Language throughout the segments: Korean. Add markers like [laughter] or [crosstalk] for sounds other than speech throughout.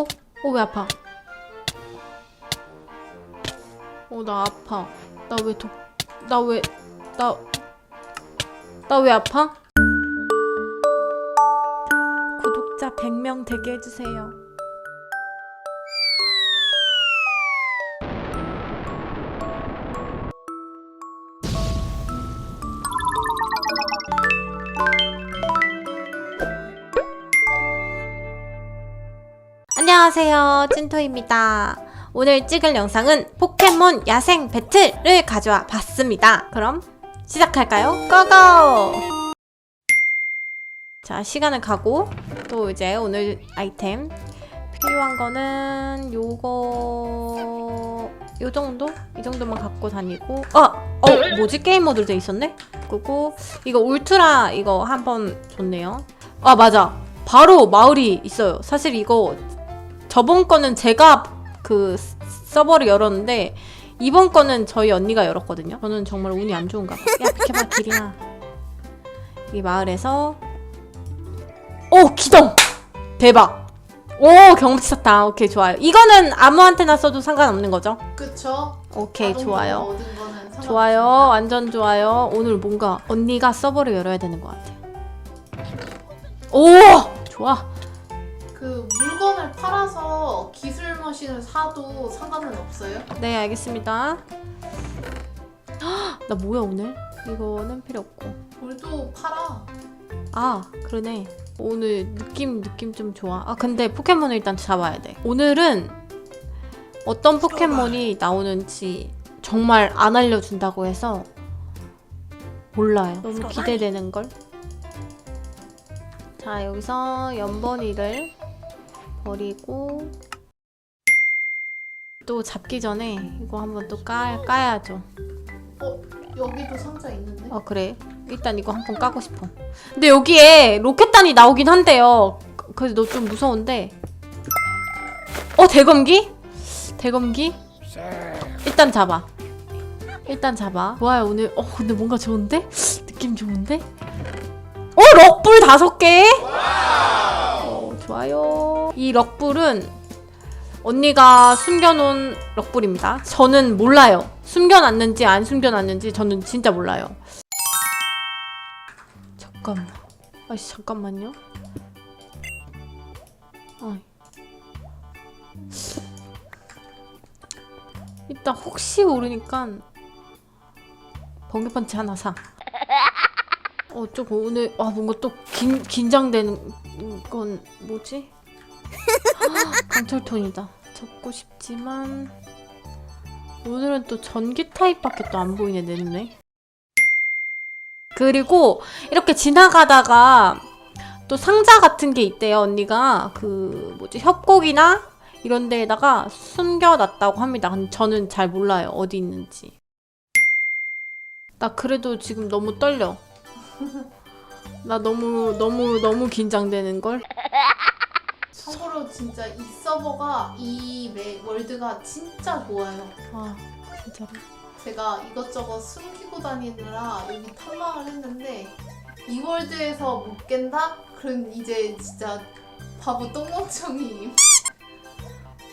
어? 어, 왜 아파? 어, 나 아파. 나왜 독, 나 왜, 나, 나 왜 아파? 구독자 100명 되게 해주세요. 안녕하세요. 찐토입니다. 오늘 찍을 영상은 포켓몬 야생 배틀을 가져와 봤습니다. 그럼 시작할까요? 고고! 자, 시간을 가고 또 이제 오늘 아이템 필요한 거는 요거 요 정도? 이 정도만 갖고 다니고 아! 어! 뭐지? 게임 모드로 돼 있었네? 그리고 이거 울트라 이거 한번 줬네요. 아, 맞아. 바로 마을이 있어요. 사실 이거 저번 거는 제가 그 서버를 열었는데 이번 거는 저희 언니가 열었거든요. 저는 정말 운이 안 좋은가 봐. 야, 비켜봐, 길이야. 이 마을에서 오, 기동! 대박! 오, 경험치 쳤다. 오케이, 좋아요. 이거는 아무한테나 써도 상관없는 거죠? 그쵸? 오케이, 자동으로 좋아요. 얻은 거는 상관없습니다. 좋아요. 완전 좋아요. 오늘 뭔가 언니가 서버를 열어야 되는 것 같아. 오! 좋아. 그 물건을 팔아서 기술 머신을 사도 상관은 없어요? 네, 알겠습니다. 헉, 나 뭐야, 오늘? 이거는 필요 없고. 물도 팔아. 아, 그러네. 오늘 느낌, 느낌 좀 좋아. 아, 근데 포켓몬을 일단 잡아야 돼. 오늘은 어떤 포켓몬이 나오는지 정말 안 알려준다고 해서 몰라요. 너무 기대되는 걸? 자, 여기서 연번이를 버리고 또 잡기 전에 이거 한번 또 까, 까야죠. 여기도 상자 있는데? 아 그래? 일단 이거 한번 까고 싶어. 근데 여기에 로켓단이 나오긴 한대요. 그래서 너 좀 무서운데. 어 대검기? 대검기? 일단 잡아. 일단 잡아. 좋아요 오늘. 어 근데 뭔가 좋은데? 느낌 좋은데? 어 럭불 다섯 개? 어 좋아요. 이 럭불은 언니가 숨겨놓은 럭불입니다. 저는 몰라요. 숨겨놨는지 안 숨겨놨는지 저는 진짜 몰라요. 잠깐만. 아씨 잠깐만요. 아. 일단 혹시 모르니까 번개펀치 하나 사. 어, 조금 오늘 아 뭔가 또 긴, 긴장되는 건 뭐지? 강철톤이다. 접고 싶지만 오늘은 또 전기 타입밖에 또 안 보이네 내 눈에. 그리고 이렇게 지나가다가 또 상자 같은 게 있대요 언니가 그 뭐지 협곡이나 이런 데에다가 숨겨놨다고 합니다. 근데 저는 잘 몰라요 어디 있는지. 나 그래도 지금 너무 떨려. 나 너무 너무 너무 긴장되는 걸. 참고로 진짜 이 서버가 이 매- 월드가 진짜 좋아요. 아 진짜로. 제가 이것저것 숨기고 다니느라 여기 탐방을 했는데 이 월드에서 못 깬다? 그럼 이제 진짜 바보 똥멍청이.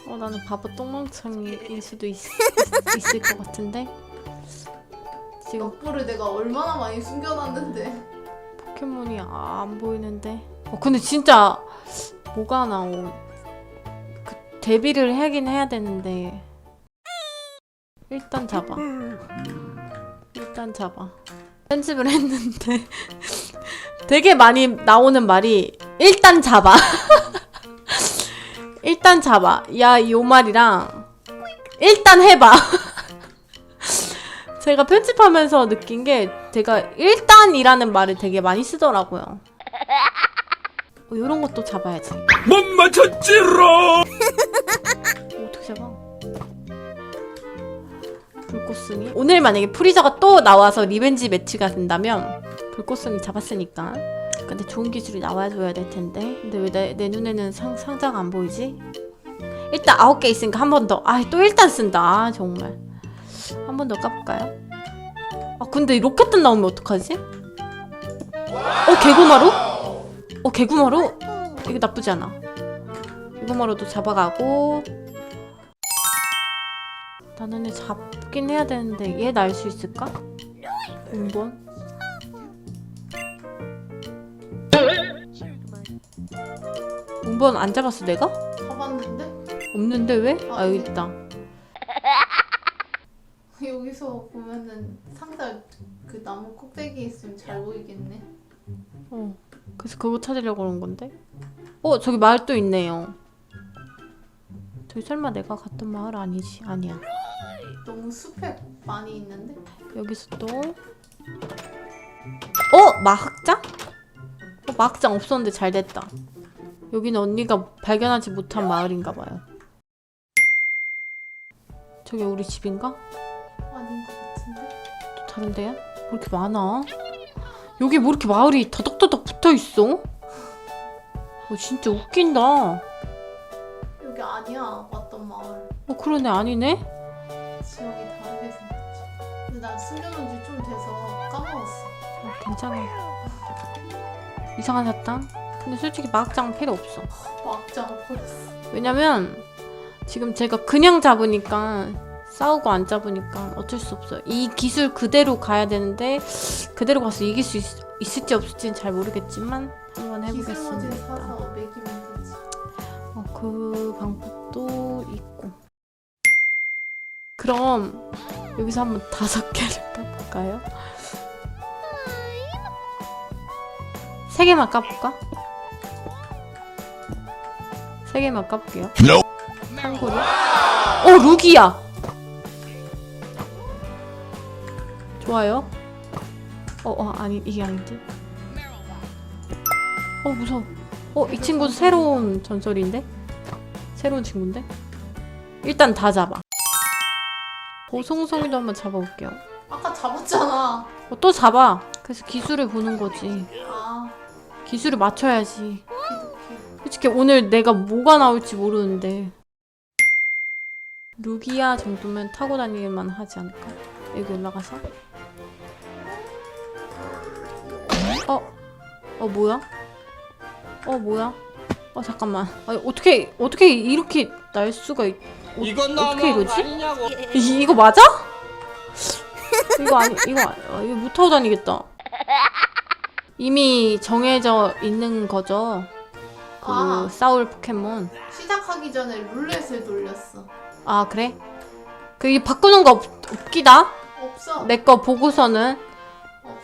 어 나는 바보 똥멍청이일 수도 있, 있, 을것 같은데 지금. 럭불을 내가 얼마나 많이 숨겨놨는데. 포켓몬이 아, 안 보이는데? 어 근데 진짜 뭐가 나오? 그 데뷔를 하긴 해야 되는데. 일단 잡아. 일단 잡아. 편집을 했는데. [laughs] 되게 많이 나오는 말이 일단 잡아. [laughs] 일단 잡아. 야 요 말이랑 일단 해봐 [laughs] 제가 편집하면서 느낀 게 제가 일단이라는 말을 되게 많이 쓰더라고요. 어, 이런 것도 잡아야지. 어, 못 맞췄지롱! 어떻게 잡아? 불꽃순이? 오늘 만약에 프리저가 또 나와서 리벤지 매치가 된다면 불꽃순이 잡았으니까. 근데 좋은 기술이 나와줘야 될 텐데. 근데 왜 내 내 눈에는 상, 상자가 안 보이지? 일단 아홉 개 있으니까 한 번 더. 아, 또 일단 쓴다. 아, 정말. 한 번 더 까볼까요? 아, 근데 로켓단 나오면 어떡하지? 어, 개구마루? 어, 개구마루? 이거 나쁘지 않아. 이거만으로도 잡아가고 나는 얘 잡긴 해야 되는데 얘 날 수 있을까? 0번 번번안 잡았어 내가? 잡았는데 없는데 왜? 아 여기 있다 [laughs] 여기서 보면은 상자 그 나무 꼭대기에 있으면 잘 보이겠네. 어 그래서 그거 찾으려고 그런 건데 어 저기 마을 또 있네요 저기 설마 내가 갔던 마을 아니지? 아니야 너무 숲에 많이 있는데 여기서 또 어? 마학장? 어, 마학장 없었는데 잘 됐다 여기는 언니가 발견하지 못한 마을인가 봐요 저기 우리 집인가? 아닌 것 같은데. 또 다른 데야? 뭐 이렇게 많아? 여기 뭐 이렇게 마을이 더덕더덕 붙어 있어? 어, 진짜 웃긴다 여기 아니야 왔던 마을. 어 그러네 아니네? 지역이 다르게 생겼지. 근데 난 숨겨놓은 지 좀 돼서 까먹었어. 어, 괜찮아 이상한 사탕? 근데 솔직히 마학장 필요 없어 막장 버렸어. 왜냐면 지금 제가 그냥 잡으니까 싸우고 안 잡으니까 어쩔 수 없어요. 이 기술 그대로 가야 되는데 그대로 가서 이길 수 있, 있을지 없을지는 잘 모르겠지만 한번 해보겠습니다. 어, 그 방법도 있고. 그럼 여기서 한번 다섯 개를 [laughs] 까볼까요? 세 개만 까볼까? 세 개만 까볼게요. No. 탕구리. 어 룩이야. 좋아요. 어, 어 아니 이게 아니지. 어 무서워. 어 이 친구 새로운 전설인데? 새로운 친구인데? 일단 다 잡아. 보송성이도 한번 잡아볼게요. 아까 잡았잖아. 어, 또 잡아. 그래서 기술을 보는 거지. 아 기술을 맞춰야지. 솔직히 오늘 내가 뭐가 나올지 모르는데 루기아 정도면 타고 다니기만 하지 않을까? 여기 올라가서 어? 어 뭐야? 어 뭐야? 어 잠깐만 아니, 어떻게 어떻게 이렇게 날 수가 있... 어, 이건 어떻게 이러지? 아니냐고. 이, 이거 맞아? 이거 아니 이거 아니- 어, 이거 못 타고 다니겠다 이미 정해져 있는 거죠 그 아. 싸울 포켓몬 시작하기 전에 룰렛을 돌렸어. 아 그래? 그이 바꾸는 거 없, 없기다? 없어. 내 거 보고서는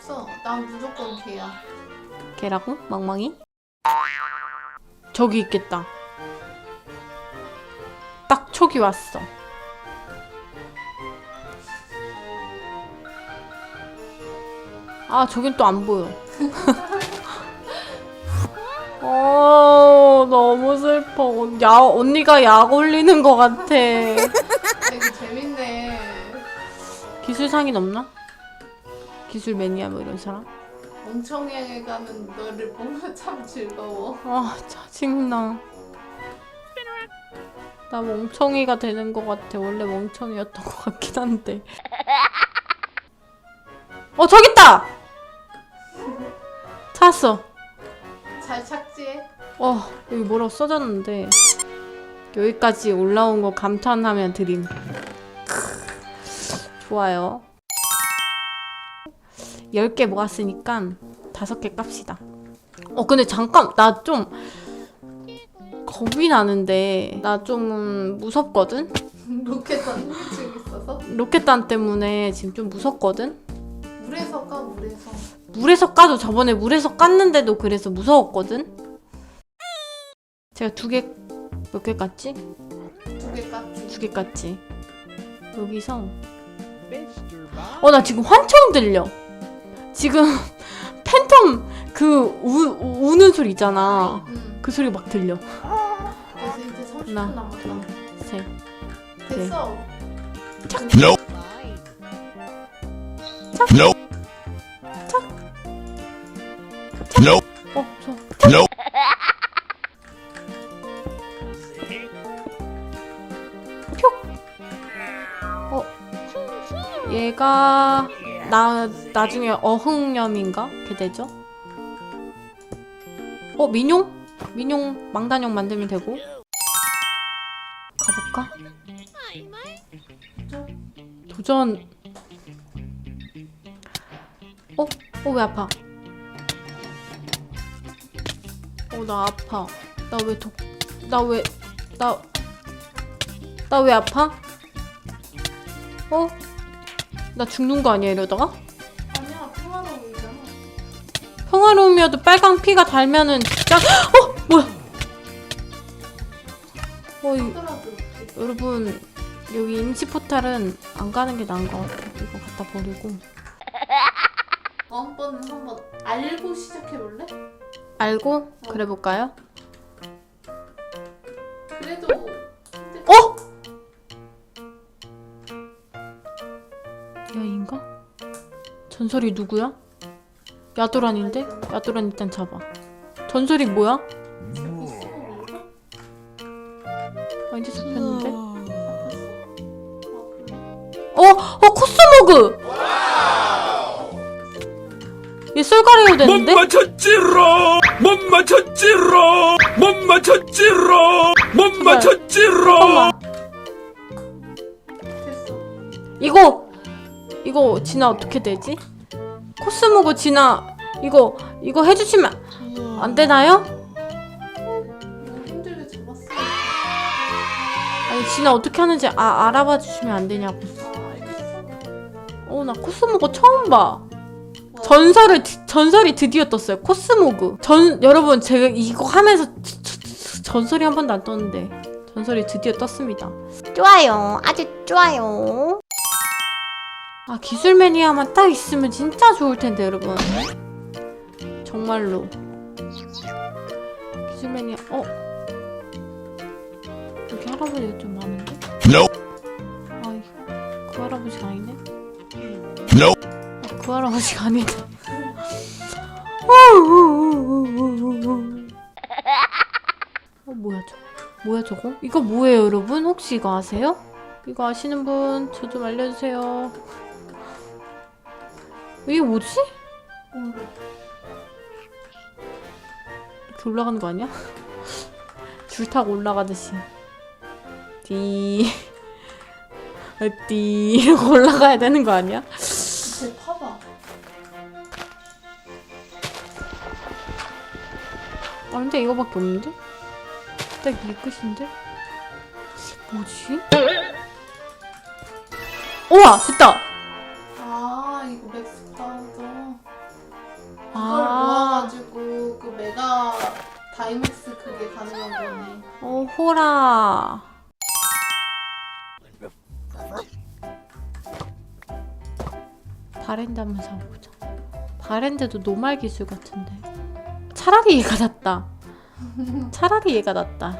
없어. 난 무조건 걔야. 걔라고? 망망이? 저기 있겠다 딱 촉이 왔어 아 저긴 또 안 보여 [laughs] 어 너무 슬퍼 야 언니가 약 올리는 것 같아 되게 재밌네. 기술 상인 없나? 기술 매니아 뭐 이런 사람? 멍청이에 가는 너를 보면 참 즐거워. 아 짜증나. 나 멍청이가 되는 것 같아. 원래 멍청이였던 것 같긴 한데. 어 저기 있다! 찾았어. 잘 착지해. 어 여기 뭐라고 써졌는데. 여기까지 올라온 거 감탄하면 드림. 크, 좋아요 10개 모았으니까 5개 깝시다 어 근데 잠깐 나 좀 겁이 나는데 나 좀 무섭거든 [laughs] 로켓 던지고 있어서 로켓단 때문에 지금 좀 무섭거든 물에서 까 물에서. 물에서 까도 저번에 물에서 깠는데도 그래서 무서웠거든 제가 두 개 몇 개 깠지? 두 개 깠지. 두 개 깠지. 여기서 어 나 지금 환청 들려. 지금 [laughs] 팬텀 그 우, 우는 소리 있잖아. 응. 그 소리 막 들려. 그래서 이제 30분 하나, 남았다. 셋. 됐어. No. No. No. 어, 저. No. 어. 얘가 나 나중에 어흥염인가? 걔 되죠? 어, 민용? 민용 망단용 만들면 되고. 가볼까? 도전. 어? 어, 왜 아파? 어, 나 아파. 나 왜 독, 나 왜, 나, 나 왜 아파? 어? 나 죽는 거 아니야, 이러다가? 아니야 평화로워 보이잖아. 평화로우며도 빨강 피가 달면은 진짜, 어? 뭐야? 어, 이, 하더라도 여러분 여기 임시 포탈은 안 가는 게 나은 것 같아. 이거 갖다 버리고 다음번은 한번 알고 시작해 볼래? 알고 그래 볼까요? 그래도 전설이 누구야? 야도란인데? 야도란 일단 잡아. 전설이 뭐야? 아 이제 잡혔는데? 어! 어 코스모그! 얘 쏠가리오 못 됐는데? 맞췄지롱 못 맞췄지롱 못 맞췄지롱 못 맞췄지롱 됐어. 이거 이거 진화 어떻게 되지? 코스모그 진화 이거 이거 해주시면 안 되나요? 너무 힘들게 잡았어. 아니 진화 어떻게 하는지 아, 알아봐 주시면 안 되냐고 아 알겠어. 어 나 코스모그 처음 봐? 전설을 드- 전설이 드디어 떴어요 코스모그 전 여러분 제가 이거 하면서 저- 저- 저- 전설이 한 번도 안 떴는데 전설이 드디어 떴습니다 좋아요 아주 좋아요 아 기술 매니아만 딱 있으면 진짜 좋을 텐데 여러분. 정말로. 기술 매니아 어? 여기 할아버지가 좀 많은데? Nope. 아 이거 그 할아버지가 아니네? Nope. 아, 그 할아버지가 아니네 어 뭐야 저거 뭐야 저거? 이거 뭐예요 여러분? 혹시 이거 아세요? 이거 아시는 분 저 좀 알려주세요 이게 뭐지? 이렇게 올라가는 거 아니야? [laughs] 줄 타고 올라가듯이 띠 아, 띠 이러고 올라가야 되는 거 아니야? 쟤 봐봐. 아 근데 이거밖에 없는데? 딱 이게 끝인데? 뭐지? 우와 됐다! 바랜드도 노말 기술 같은데. 차라리 얘가 낫다. 차라리 얘가 낫다.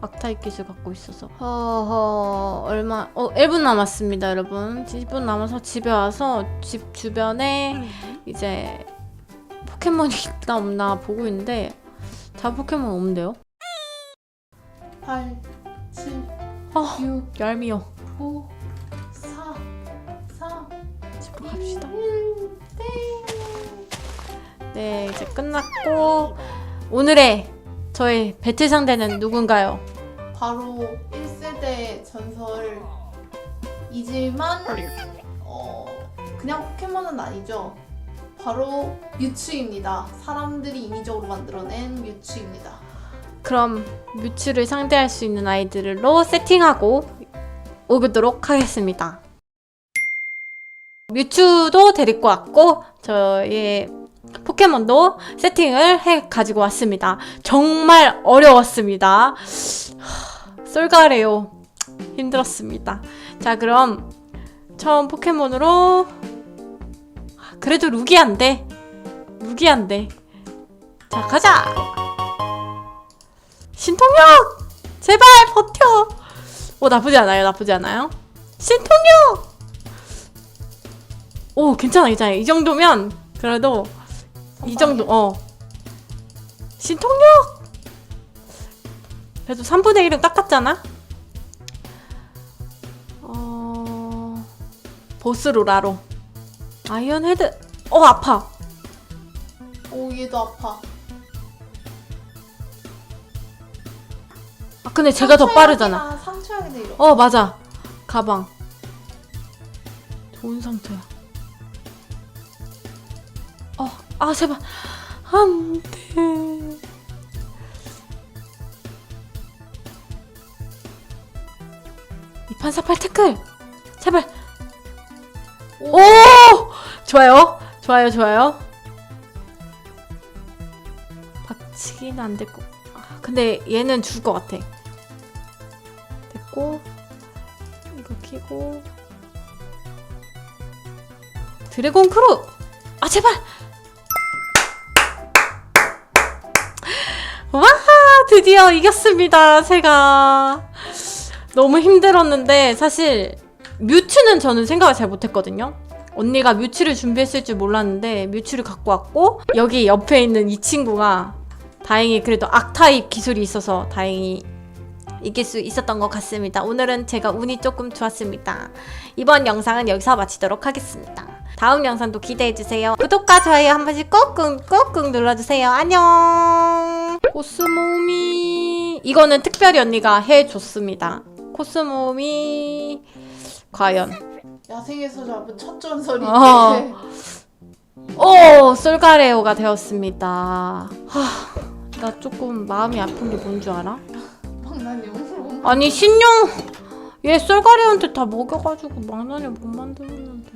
악타입 기술 갖고 있어서. 허허 얼마 어 1분 남았습니다 여러분. 1분 남아서 집에 와서 집 주변에 이제 포켓몬이 있나 없나 보고 있는데 다 포켓몬 없는데요? 8, 7, 아 6, 얄미워. 5, 네 이제 끝났고 오늘의 저의 배틀 상대는 누군가요? 바로 1세대 전설이지만 어, 그냥 포켓몬은 아니죠. 바로 뮤츠입니다. 사람들이 인위적으로 만들어낸 뮤츠입니다. 그럼 뮤츠를 상대할 수 있는 아이들로 세팅하고 오도록 하겠습니다. 뮤츠도 데리고 왔고 저의 포켓몬도 세팅을 해 가지고 왔습니다. 정말 어려웠습니다. [sighs] 하, 솔가레요. 힘들었습니다. 자, 그럼 처음 포켓몬으로 아, 그래도 루기안데. 루기안데. 자, 가자. 신통력! 제발 버텨! 오, 나쁘지 않아요, 나쁘지 않아요. 신통력! 오, 괜찮아, 괜찮아. 이 정도면, 그래도, 이 정도, 어. 신통력! 그래도 3분의 1은 깎았잖아? 어. 보스 로라로. 아이언 헤드. 어, 아파. 오 얘도 아파. 근데 제가 더 빠르잖아. 상처약이나 이런. 어 맞아. 가방. 좋은 상태야. 아 제발 안 돼. 이판사팔 태클 제발. 오 좋아요 좋아요 좋아요. 박치기는 안 됐고. 아, 근데 얘는 줄 것 같아. 됐고 이거 키고 드래곤 크루 아 제발 와 드디어 이겼습니다 제가. 너무 힘들었는데 사실 뮤츠는 저는 생각을 잘 못했거든요. 언니가 뮤츠를 준비했을 줄 몰랐는데 뮤츠를 갖고 왔고 여기 옆에 있는 이 친구가 다행히 그래도 악타입 기술이 있어서 다행히 이길 수 있었던 것 같습니다. 오늘은 제가 운이 조금 좋았습니다. 이번 영상은 여기서 마치도록 하겠습니다. 다음 영상도 기대해주세요. 구독과 좋아요 한 번씩 꾹꾹 꾹꾹 눌러주세요. 안녕! 코스모미 이거는 특별히 언니가 해줬습니다. 코스모미 과연 야생에서 잡은 첫 전설인데 어. 오 솔가레오가 되었습니다. 하, 나 조금 마음이 아픈 게 뭔 줄 알아? 아니 신용 얘 쏠가리한테 다 먹여가지고 망나니 못 만들었는데